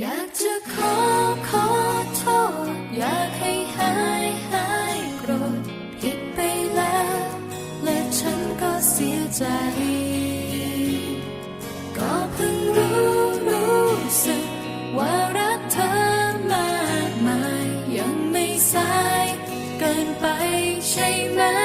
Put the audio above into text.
อยากจะขอขอโทษ อยากให้หายหายโกรธผิดไปแล้ว และฉันก็เสียใจ ก็เพิ่งรู้รู้สึกว่ารักเธอมากมาย ยังไม่สายเกินไปใช่ไหม